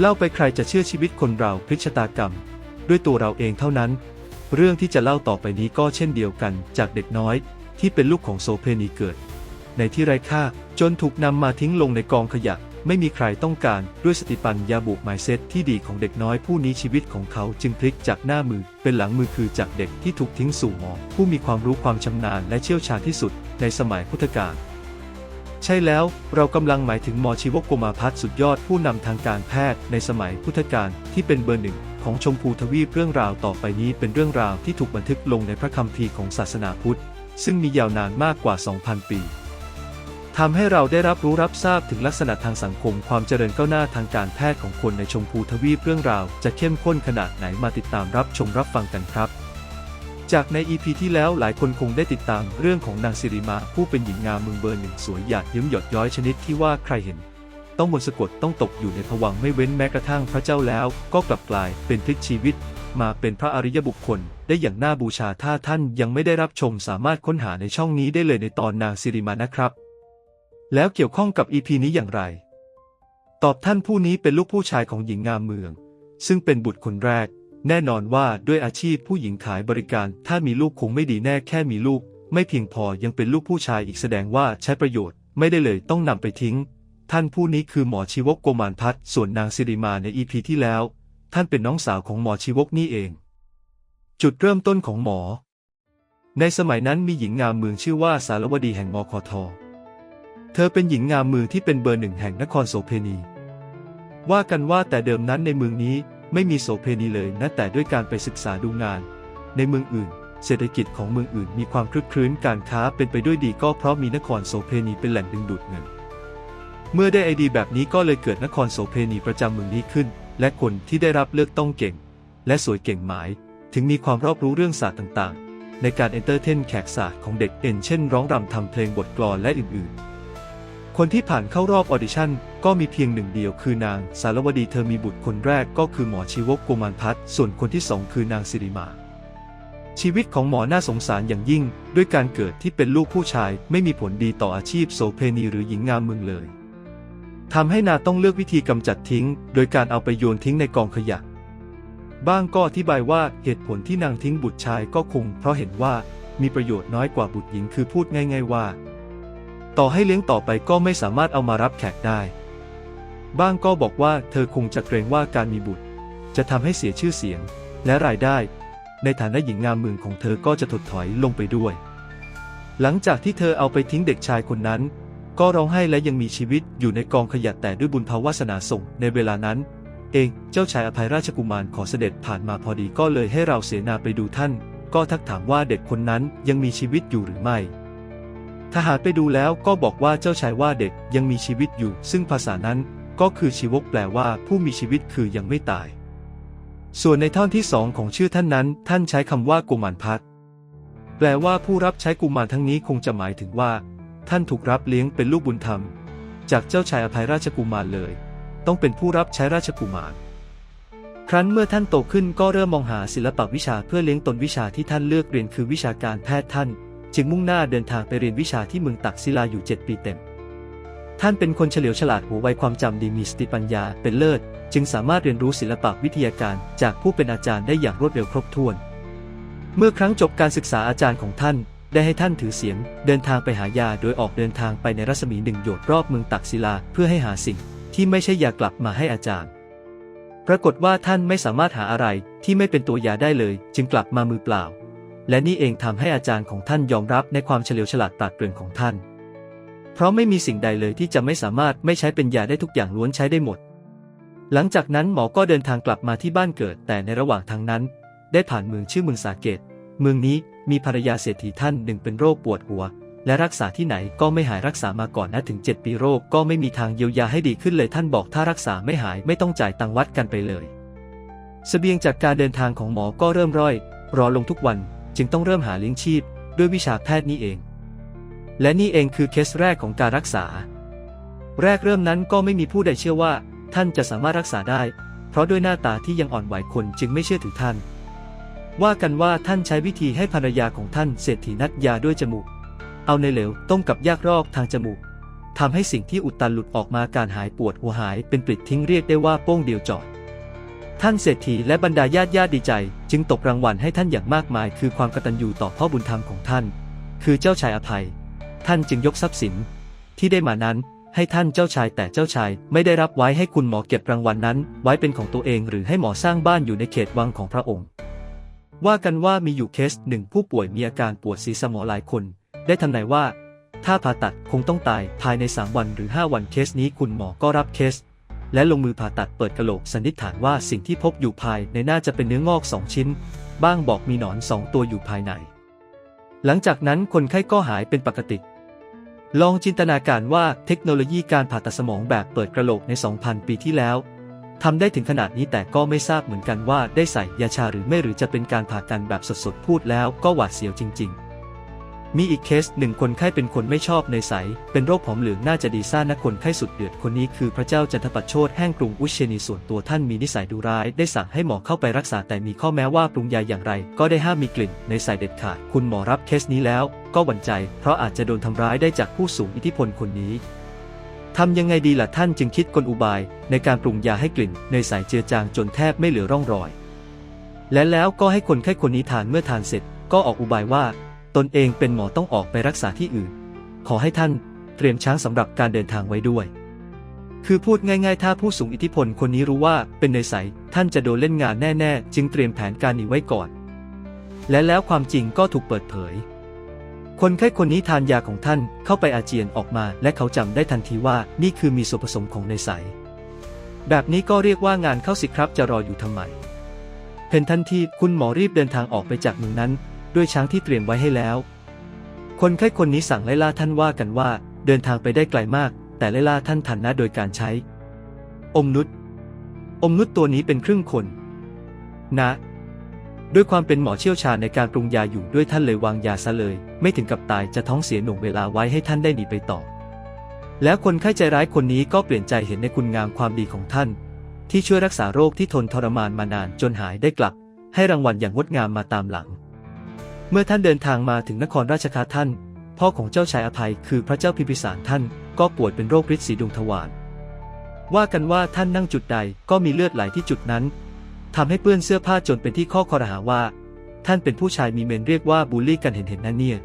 เล่าไปใครจะเชื่อชีวิตคนเราพลิกชะตากรรม ด้วยตัวเราเองเท่านั้น เรื่องที่จะเล่าต่อไปนี้ก็เช่นเดียวกันจากเด็กน้อย ที่เป็นลูกของโสเพณีเกิด ในที่ไร้ค่าจนถูกนำมาทิ้งลงในกองขยะ ไม่มีใครต้องการด้วยสติปัญญาบุกไมเซตที่ดีของเด็กน้อยผู้นี้ชีวิตของเขาจึงพลิกจากหน้ามือเป็นหลังมือคือจากเด็กที่ถูกทิ้งสู่หมอผู้มีความรู้ความชำนาญและเชี่ยวชาญที่สุดในสมัยพุทธกาล ใช่แล้วเรากำลังหมายถึงหมอชีวกโกมาพัฒสุดยอดผู้นำทางการแพทย์ในสมัยพุทธกาลที่เป็นเบอร์หนึ่งของชมพูทวีปเรื่องราวต่อไปนี้เป็นเรื่องราวที่ถูกบันทึกลงในพระคัมภีร์ของศาสนาพุทธ ซึ่งมียาวนานมากกว่า 2,000 ปีทำให้เราได้รับรู้รับทราบถึงลักษณะทางสังคมความเจริญก้าวหน้าทางการแพทย์ของคนในชมพูทวีปเรื่องราว จะเข้มข้นขนาดไหนมาติดตามรับชมรับฟังกันครับ จากใน EP ที่แล้วหลายคนคงได้ติดตามเรื่องของนางสิริมา ผู้เป็นหญิงงามเมืองเบอร์หนึ่งสวยหยาดยิ้มหยดย้อยชนิดที่ว่าใครเห็น ต้องมนสะกดต้องตกอยู่ในภวังไม่เว้นแม้กระทั่งพระเจ้าแล้ว ก็กลับกลายเป็นพลิกชีวิต มาเป็นพระอริยบุคคล ได้อย่างน่าบูชาถ้าท่านยังไม่ได้รับชมสามารถค้นหาในช่องนี้ได้เลยในตอนนางสิริมานะครับ แล้วเกี่ยวข้องกับ EP นี้อย่างไร ตอบท่านผู้นี้เป็นลูกผู้ชายของหญิงงามเมือง ซึ่งเป็นบุตรคนแรก แน่นอนว่าด้วยอาชีพผู้หญิงขายบริการ ถ้ามีลูกคงไม่ดีแน่แค่มีลูก ไม่เพียงพอยังเป็นลูกผู้ชายอีกแสดงว่าใช้ประโยชน์ ไม่ได้เลยต้องนำไปทิ้ง ท่านผู้นี้คือหมอชีวกโกมานพัฒส่วนนางสิริมาในอีพีที่แล้ว ท่านเป็นน้องสาวของหมอชีวกนี่เอง จุดเริ่มต้นของหมอ ในสมัยนั้นมีหญิงงามเมืองชื่อว่าสารวดีแห่งมคทเธอเป็นหญิงงามเมืองที่เป็นเบอร์หนึ่งแห่งนครโสเพณี ว่ากันว่าแต่เดิมนั้นในเมืองนี้ ไม่มีโสเพณีเลยนะแต่ด้วยการไปศึกษาดูงาน ในเมืองอื่น เศรษฐกิจของเมืองอื่นมีความคลึกครื้นการค้าเป็นไปด้วยดีก็เพราะมีนครโสเพณีเป็นแหล่งดึงดูดเงิน เมื่อได้ไอดีแบบนี้ก็เลยเกิดนครโสเพณีประจำเมืองนี้ขึ้น และคนที่ได้รับเลือกต้องเก่ง และสวยเก่งหมาย ถึงมีความรอบรู้เรื่องศาสตร์ต่างๆ ในการเอนเตอร์เทนแขกศาสตร์ของเด็กเอ็นเช่น ร้องรำทำเพลงบทกลอนและอื่นๆ คนที่ผ่านเข้ารอบออดิชั่นก็มีเพียงหนึ่งเดียวคือนาง สารวดีเธอมีบุตรคนแรกก็คือหมอชีวกโกมานพัฒน์ส่วนคนที่สองคือนางสิริมา ชีวิตของหมอน่าสงสารอย่างยิ่ง ด้วยการเกิดที่เป็นลูกผู้ชาย ไม่มีผลดีต่ออาชีพโสเพณีหรือหญิงงามเมืองเลยทำให้นาต้องเลือกวิธีกำจัดทิ้ง โดยการเอาไปโยนทิ้งในกองขยะบ้างก็อธิบายว่าเหตุผลที่นางทิ้งบุตรชายก็คงเพราะเห็นว่ามีประโยชน์น้อยกว่าบุตรหญิงคือพูดง่าย ๆ ว่า ต่อให้เลี้ยงต่อไปก็ไม่สามารถเอามารับแขกได้ บ้างก็บอกว่าเธอคงจะเกรงว่าการมีบุตร จะทำให้เสียชื่อเสียง และรายได้ ในฐานะหญิงงามเมืองของเธอก็จะถดถอยลงไปด้วย หลังจากที่เธอเอาไปทิ้งเด็กชายคนนั้น ก็ร้องไห้และยังมีชีวิตอยู่ในกองขยะแต่ด้วยบุญภาวาสนาส่งในเวลานั้น เองเจ้าชายอภัยราชกุมารขอเสด็จผ่านมาพอดีก็เลยให้เราเสนาไปดูท่าน ก็ทักถามว่าเด็กคนนั้นยังมีชีวิตอยู่หรือไม่ ทหารไปดูแล้วก็บอกว่าเจ้าชายว่าเด็กยังมีชีวิตอยู่ ซึ่งภาษานั้นก็คือชีวกแปลว่าผู้มีชีวิตคือยังไม่ตาย ส่วนในท่อนที่สองของชื่อท่านนั้น ท่านใช้คำว่ากุมารพัฒน์แปลว่าผู้รับใช้กุมารทั้งนี้คงจะหมายถึงว่า ท่านถูกรับเลี้ยงเป็นลูกบุญธรรม จากเจ้าชายอภัยราชกุมารเลย ต้องเป็นผู้รับใช้ราชกุมาร ครั้นเมื่อท่านโตขึ้นก็เริ่มมองหาศิลปวิชาเพื่อเลี้ยงตนวิชาที่ท่านเลือกเรียนคือวิชาการแพทย์ท่าน จึงมุ่งหน้าเดินทางไปเรียนวิชาที่เมืองตักศิลาอยู่ 7 ปีเต็ม ท่านเป็นคนเฉลียวฉลาดหัวไวความจำดีมีสติปัญญาเป็นเลิศ จึงสามารถเรียนรู้ศิลปะวิทยาการจากผู้เป็นอาจารย์ได้อย่างรวดเร็วครบถ้วน เมื่อครั้งจบการศึกษาอาจารย์ของท่าน ได้ให้ท่านถือเสียง เดินทางไปหายาโดยออกเดินทางไปในรัศมีหนึ่งโยชน์รอบเมืองตักศิลาเพื่อให้หาสิ่ง ที่ไม่ใช่ยากลับมาให้อาจารย์ปรากฏว่าท่านไม่สามารถหาอะไรที่ไม่เป็นตัวยาได้เลย จึงกลับมามือเปล่า และนี่เองทำให้อาจารย์ของท่านยอมรับในความเฉลียวฉลาดปราดเปรื่องของท่าน เพราะไม่มีสิ่งใดเลยที่จะไม่สามารถไม่ใช้เป็นยาได้ทุกอย่างล้วนใช้ได้หมด หลังจากนั้นหมอก็เดินทางกลับมาที่บ้านเกิด แต่ในระหว่างทางนั้น ได้ผ่านเมืองชื่อเมืองสาเกต เมืองนี้มีภรรยาเศรษฐีท่านหนึ่งเป็นโรคปวดหัว และรักษาที่ไหนก็ไม่หายรักษามาก่อนนะถึง 7 ปีโรคก็ไม่มีทางเยียวยาให้ดีขึ้นเลยท่านบอกถ้ารักษาไม่หายไม่ต้องจ่ายตังวัดกันไปเลยสเสบียงจากการเดินทางของหมอก็เริ่มร่อย รอลงทุกวัน จึงต้องเริ่มหาเลี้ยงชีพด้วยวิชาแพทย์นี้เอง และนี่เองคือเคสแรกของการรักษา แรกเริ่มนั้นก็ไม่มีผู้ใดเชื่อว่า ท่านจะสามารถรักษาได้ เพราะด้วยหน้าตาที่ยังอ่อนไหวคนจึงไม่เชื่อถือท่าน ว่ากันว่าท่านใช้วิธีให้ภรรยาของท่านเศรษฐีนัดยาด้วยจมูก เอาในเหลวต้มกับยากรอกทางจมูกทำให้สิ่งที่อุดตันหลุดออกมาการหายปวดหัวหายเป็นปลิดทิ้งเรียกได้ว่าโป้งเดียวจอด ท่านเศรษฐีและบรรดาญาติญาติดีใจ จึงตกรางวัลให้ท่านอย่างมากมาย คือความกตัญญูต่อพ่อบุญธรรมของท่าน คือเจ้าชายอภัย ท่านจึงยกทรัพย์สิน ที่ได้มานั้นให้ท่านเจ้าชายแต่เจ้าชายไม่ได้รับไว้ให้คุณหมอเก็บรางวัลนั้น ไว้เป็นของตัวเองหรือให้หมอสร้างบ้านอยู่ในเขตวังของพระองค์ ว่ากันว่ามีอยู่เคสหนึ่งผู้ป่วยมีอาการปวดศีรษะหมอหลายคน ได้ทำนายว่า ถ้าผ่าตัดคงต้องตายภายใน 3 วันหรือ 5 วันเคสนี้คุณหมอก็รับเคส และลงมือผ่าตัดเปิดกะโหลกสันนิษฐานว่าสิ่งที่พบอยู่ภายในน่าจะเป็นเนื้องอกสองชิ้น บ้างบอกมีหนอนสองตัวอยู่ภายใน หลังจากนั้นคนไข้ก็หายเป็นปกติ ลองจินตนาการว่าเทคโนโลยีการผ่าตัดสมองแบบเปิดกระโหลกใน 2,000 ปีที่แล้วทำได้ถึงขนาดนี้แต่ก็ไม่ทราบเหมือนกันว่าได้ใส่ยาชาหรือไม่หรือจะเป็นการผ่ากันแบบสดๆพูดแล้วก็หวาดเสียวจริง ๆ มีอีกเคสหนึ่งคนไข้เป็นคนไม่ชอบในใส เป็นโรคผอมเหลืองน่าจะดีซ่านะคนไข้สุดเดือดคนนี้คือพระเจ้าจันทปัตโชตแห่งกรุงอุเชนีส่วนตัวท่านมีนิสัยดุร้าย ได้สั่งให้หมอเข้าไปรักษาแต่มีข้อแม้ว่าปรุงยาอย่างไร ก็ได้ห้ามมีกลิ่นในใสเด็ดขาด คุณหมอรับเคสนี้แล้ว ก็หวั่นใจ เพราะอาจจะโดนทำร้ายได้จากผู้สูงอิทธิพลคนนี้ทำยังไงดีล่ะท่านจึงคิดกลอุบาย ในการปรุงยาให้กลิ่น ในสายเจือจางจนแทบไม่เหลือร่องรอย และแล้วก็ให้คนไข้คนนี้ทานเมื่อทานเสร็จ ก็ออกอุบายว่า ตนเองเป็นหมอต้องออกไปรักษาที่อื่น ขอให้ท่านเตรียมช้างสำหรับการเดินทางไว้ด้วย คือพูดง่ายๆ ถ้าผู้สูงอิทธิพลคนนี้รู้ว่าเป็นในใสท่านจะโดนเล่นงานแน่ๆ จึงเตรียมแผนการหนีไว้ก่อน และแล้วความจริงก็ถูกเปิดเผย คนไข้คนนี้ทานยาของท่านเข้าไปอาเจียนออกมา และเขาจำได้ทันทีว่านี่คือมีส่วนผสมของในใสแบบนี้ก็เรียกว่างานเข้าสิครับจะรออยู่ทำไมเห็นทันทีคุณหมอรีบเดินทางออกไปจากเมืองนั้น ด้วยช้างที่เตรียมไว้ให้แล้ว คนไข้คนนี้สั่งไล่ล่าท่านว่ากันว่า เดินทางไปได้ไกลมาก แต่ไล่ล่าท่านทันนะโดยการใช้ อมนุษย์อมนุษย์ตัวนี้เป็นครึ่งคน นะ ด้วยความเป็นหมอเชี่ยวชาญในการปรุงยาอยู่ด้วยท่านเลยวางยาซะเลย ไม่ถึงกับตายจะท้องเสียหน่วงเวลาไว้ให้ท่านได้หนีไปต่อ แล้วคนไข้ใจร้ายคนนี้ก็เปลี่ยนใจเห็นในคุณงามความดีของท่าน ที่ช่วยรักษาโรคที่ทนทรมานมานานจนหายได้กลับ ให้รางวัลอย่างงดงามมาตามหลัง เมื่อท่านเดินทางมาถึงนครราชคาท่าน พ่อของเจ้าชายอภัยคือพระเจ้าพิมพิสารท่านก็ป่วยเป็นโรคฤทธิ์สีดวงทวารว่ากันว่าท่านนั่งจุดใดก็มีเลือดไหลที่จุดนั้นทำให้เปื้อนเสื้อผ้าจนเป็นที่ข้อคอรหาว่า ท่านเป็นผู้ชายมีเมนเรียกว่าบูลลี่กันเห็นเห็นนั่นเนี่ย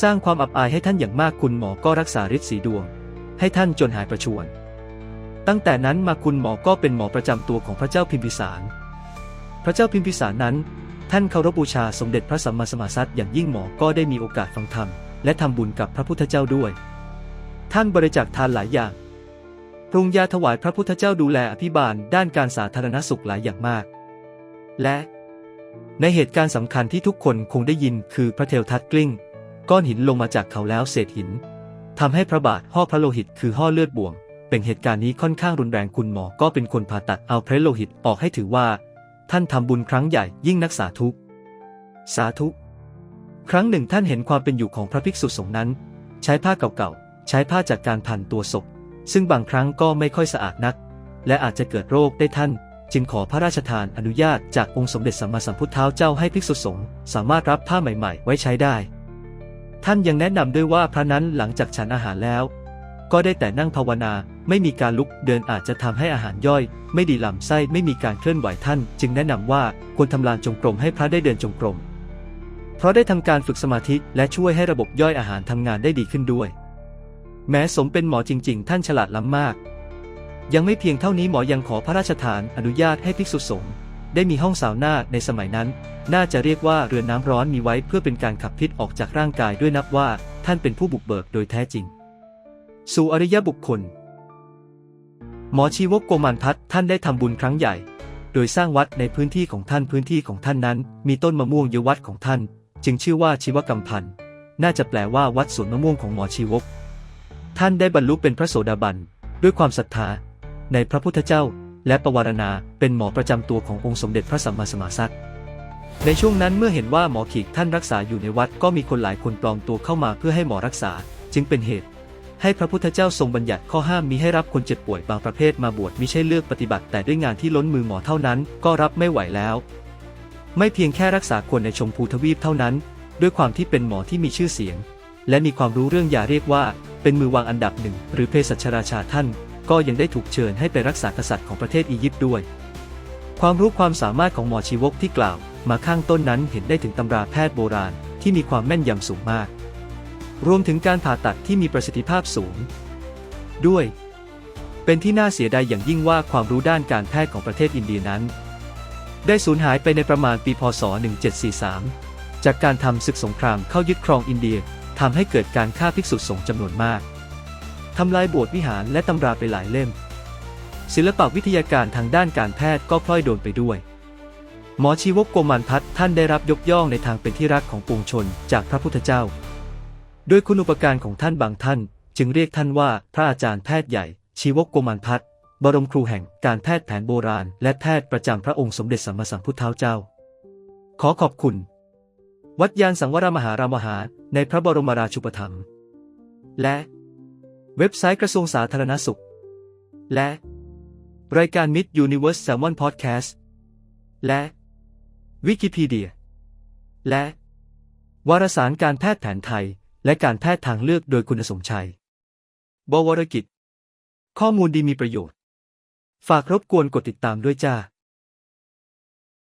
สร้างความอับอายให้ท่านอย่างมากคุณหมอก็รักษาฤทธิ์สีดวง ให้ท่านจนหายประชวรตั้งแต่นั้นมาคุณหมอก็เป็นหมอประจำตัวของพระเจ้าพิมพิสาร พระเจ้าพิมพิสารนั้น ท่านเคารพบูชาสมเด็จพระสัมมาสัมพุทธเจ้าอย่างยิ่งหมอก็ได้มีโอกาสฟังธรรม และทำบุญกับพระพุทธเจ้าด้วย ท่านบริจาคทานหลายอย่างปรุงยาถวายพระพุทธเจ้าดูแลอภิบาลด้านการสาธารณสุขหลายอย่างมาก และ ในเหตุการณ์สำคัญที่ทุกคนคงได้ยินคือพระเทวทัตกลิ้ง ก้อนหินลงมาจากเขาแล้วเศษหินทำให้พระบาทห่อพระโลหิตคือห่อเลือดบวมเป็นเหตุการณ์นี้ค่อนข้างรุนแรงคุณหมอก็เป็นคนผ่าตัดเอาพระโลหิตออกให้ถือว่า ท่านทำบุญครั้งใหญ่ยิ่งนักสาธุ สาธุ ครั้งหนึ่งท่านเห็นความเป็นอยู่ของพระภิกษุสงฆ์นั้น ใช้ผ้าเก่าๆ ใช้ผ้าจากการพันตัวศพ ซึ่งบางครั้งก็ไม่ค่อยสะอาดนัก และอาจจะเกิดโรคได้ท่าน จึงขอพระราชทานอนุญาตจากองค์สมเด็จสัมมาสัมพุทธเท้าเจ้าให้ภิกษุสงฆ์สามารถรับผ้าใหม่ๆ ไว้ใช้ได้ ท่านยังแนะนำด้วยว่าพระนั้นหลังจากฉันอาหารแล้ว ก็ได้แต่นั่งภาวนา ไม่มีการลุกเดินอาจจะทำให้อาหารย่อย ไม่ดีลำไส้ไม่มีการเคลื่อนไหวท่าน จึงแนะนำว่าควรทำลานจงกรมให้พระได้เดินจงกรม เพราะได้ทำการฝึกสมาธิและช่วยให้ระบบย่อยอาหารทำงานได้ดีขึ้นด้วย แม้สมเป็นหมอจริง ๆ ท่านฉลาดล้ำมาก ยังไม่เพียงเท่านี้หมอยังขอพระราชทานอนุญาตให้ภิกษุสงฆ์ได้มีห้องสาวน่าในสมัยนั้น น่าจะเรียกว่าเรือนน้ำร้อนมีไว้เพื่อเป็นการขับพิษออกจากร่างกายด้วยนับว่า ท่านเป็นผู้บุกเบิกโดยแท้จริง สู่อริยบุคคล หมอชีวกโกมานพัฒน์ท่านได้ทำบุญครั้งใหญ่ โดยสร้างวัดในพื้นที่ของท่านพื้นที่ของท่านนั้น มีต้นมะม่วงเยอะวัดของท่าน จึงชื่อว่าชีวกรรมพันธ์น่าจะแปลว่าวัดสวนมะม่วงของหมอชีวก ท่านได้บรรลุเป็นพระโสดาบันด้วยความศรัทธา ในพระพุทธเจ้า และประวารณาเป็นหมอประจำตัวขององค์สมเด็จพระสัมมาสัมพุทธเจ้าในช่วงนั้นเมื่อเห็นว่าหมอขีกท่านรักษาอยู่ในวัดก็มีคนหลายคนปลอมตัวเข้ามาเพื่อให้หมอรักษา จึงเป็นเหตุ ให้พระพุทธเจ้าทรงบัญญัติข้อห้ามมิให้รับคนเจ็บป่วยบางประเภทมาบวชมิใช่เลือกปฏิบัติ แต่ด้วยงานที่ล้นมือหมอเท่านั้น ก็รับไม่ไหวแล้ว ไม่เพียงแค่รักษาคนในชมพูทวีปเท่านั้น ด้วยความที่เป็นหมอที่มีชื่อเสียง และมีความรู้เรื่องยาเรียกว่า เป็นมือวางอันดับหนึ่งหรือเภสัชราชาท่าน ก็ยังได้ถูกเชิญให้ไปรักษากษัตริย์ของประเทศอียิปต์ด้วย ความรู้ความสามารถของหมอชีวกที่กล่าว มาข้างต้นนั้นเห็นได้ถึงตำราแพทย์โบราณที่มีความแม่นยำสูงมาก รวมถึงการผ่าตัดที่มีประสิทธิภาพสูง ด้วย เป็นที่น่าเสียดายอย่างยิ่งว่าความรู้ด้านการแพทย์ของประเทศอินเดียนั้น ได้สูญหายไปในประมาณปีพศ 1743 จากการทำศึกสงครามเข้ายึดครองอินเดียทำให้เกิดการฆ่าภิกษุสงฆ์จำนวนมากทำลายโบสถ์วิหารและตำราไปหลายเล่ม ศิลปวิทยาการทางด้านการแพทย์ก็พลอยโดนไปด้วย หมอชีวกโกมันพัฒน์ท่านได้รับยกย่องในทางเป็นที่รักของปวงชนจากพระพุทธเจ้า ด้วยคุณอุปการของท่านบางท่าน จึงเรียกท่านว่าพระอาจารย์แพทย์ใหญ่ ชีวกโกมันพัฒน์บรมครูแห่งการแพทย์แผนโบราณ และแพทย์ประจำพระองค์สมเด็จสัมมาสัมพุทธเจ้า ขอขอบคุณ วัดยานสังวรมหารามหาในพระบรมราชูปถัมภ์และ เว็บไซต์กระทรวงสาธารณสุข และ รายการ Mid Universe Salmon Podcast และวิกิพีเดีย และ วารสารการแพทย์แผนไทย และการแพทย์ทางเลือกโดยคุณสมชัย บวรกิจ ข้อมูลดีมีประโยชน์ ฝากรบกวนกดติดตามด้วยจ้า